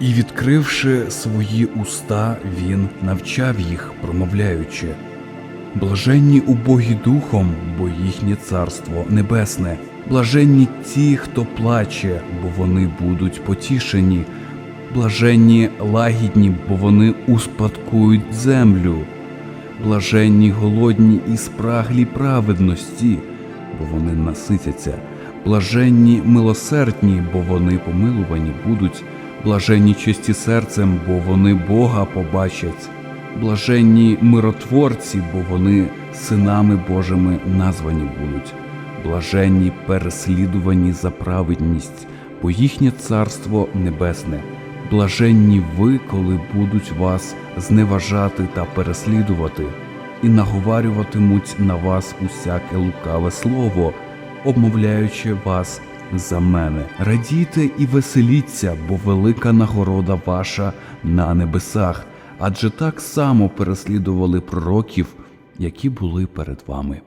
І, відкривши свої уста, він навчав їх, промовляючи: Блаженні убогі духом, бо їхнє царство небесне, блаженні ті, хто плаче, бо вони будуть потішені, блаженні лагідні, бо вони успадкують землю, блаженні голодні і спраглі праведності, бо вони наситяться, блаженні милосердні, бо вони помилувані будуть, блаженні чисті серцем, бо вони Бога побачать. Блаженні миротворці, бо вони синами Божими названі будуть. Блаженні переслідувані за праведність, бо їхнє царство небесне. Блаженні ви, коли будуть вас зневажати та переслідувати, і наговарюватимуть на вас усяке лукаве слово, обмовляючи вас за мене. Радійте і веселіться, бо велика нагорода ваша на небесах адже так само переслідували пророків, які були перед вами.